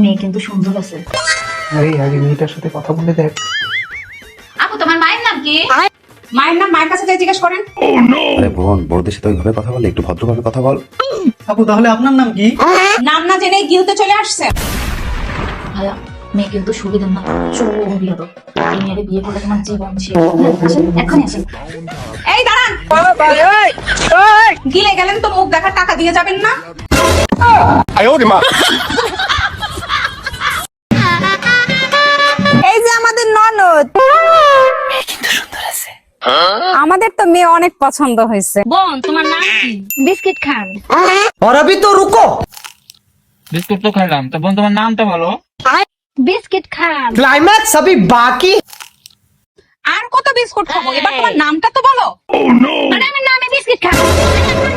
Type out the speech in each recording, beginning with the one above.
মেয়ে কিন্তু সুন্দর আছে। আরে আগে মেয়েটার সাথে কথা বলে দেখ। আপু তোমার মায়ের নাম কি? মায়ের নাম মায়ের কাছে যাই জিজ্ঞেস করেন। আরে বোন বড়দের সাথে ওইভাবে কথা বলে একটু ভদ্রভাবে কথা বল। আপু তাহলে আপনার নাম কি? নাম না জেনে গিলতে চলে আসছে। ভাইয়া মেয়ে কিন্তু সুবিধার না। চোখ বিয়ে তো এই মেয়ের বিয়ে করলে তোমার জীবন ছিল আসেন এখনই আসেন। এই দাঁড়ান। গিলে গেলেন তো মুখ দেখার টাকা দিয়ে যাবেন না। এই আমাদের তো মেয়ে অনেক পছন্দ হয়েছে বোন তোমার নাম কি বিস্কিট খান और अभी तो रुको বিস্কুট তো খাইলাম তো বোন তোমার নামটা বলো বিস্কিট খান क्लाइमैक्स अभी बाकी আর কত বিস্কুট খাবো এবার তোমার নামটা তো বলো মানে আমার নামে বিস্কিট খান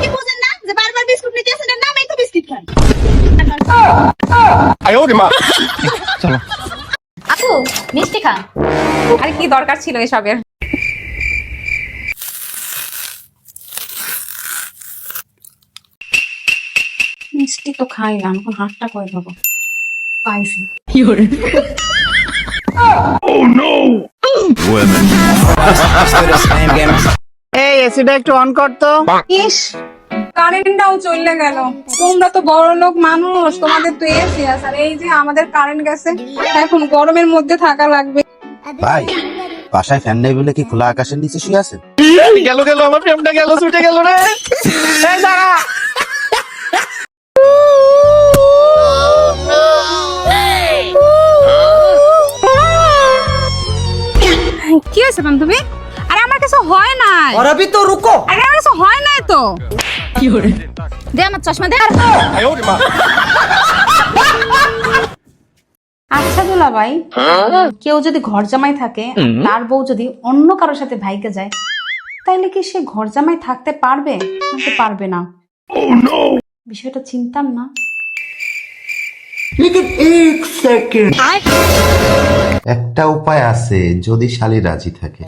কি বুঝেন না যে বারবার বিস্কুট নিতে আসেন এর নামেই তো বিস্কিট খান চলো আপু মিষ্টি খান আর কি দরকার ছিল এসবের মিষ্টি তো খাই? না এখন হাতটা করে? দেবো পাইছি এই এসিটা একটু অন কর তো। ইস কারেন্টটাও চলে গেল। তোমরা তো বড় লোক মানুষ তোমাদের তো এসি আছে। আর এই যে আমাদের কারেন্ট গেছে এখন গরমের মধ্যে থাকা লাগবে। ভাই বাসায় ফ্যান নেই বলে কি খোলা আকাশের নিচে শুয়ে আছেন গেল গেল আমার প্রেমটা গেল ছুটে গেল রে। কি হয়েছে বান্ধবী আরে আমার কিছু হয় নাই और अभी तो रुको আরে আমার কিছু হয় নাই তো দে আমার চশমা দে আচ্ছা দুলা ভাই কেউ যদি ঘর জামাই থাকে তার বউ যদি অন্য কারোর সাথে ভাইকে যায় তাইলে কি সে ঘর জামাই থাকতে পারবে নাকি পারবে না বিষয়টা চিন্তার না একটা উপায় আছে যদি শালি রাজি থাকে।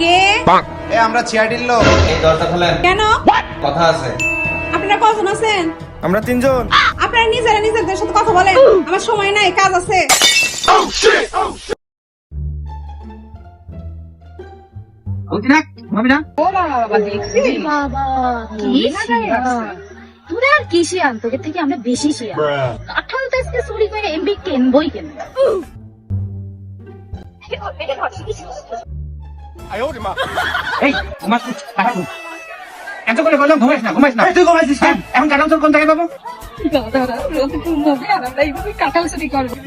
কে? এ আমরা চিয়াডির লোক। এই দরজা খোলেন। কেন? কথা আছে। আপনারা কজন আছেন? আমরা তিনজন। আপনারা নিজেরা নিজেদের সাথে কথা বলেন। আমার সময় নাই কাজ আছে। তোরা আর কি শিয়াল তোদের থেকে আমরা বেশি শিয়াল আঠারো দেশকে চুরি করে এমবি কেনবই কেন এই ঘুমাস এত করে বললাম ঘুমাইস না ঘুমাইস না। তুই ঘুমাইছিস কেন? এখন কাটাল কোন জায়গায় পাবো?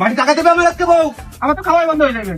বাড়ি টাকা দেবে আমার আজকে বউ। আমার তো খাওয়াই বন্ধ হয়ে যাবে।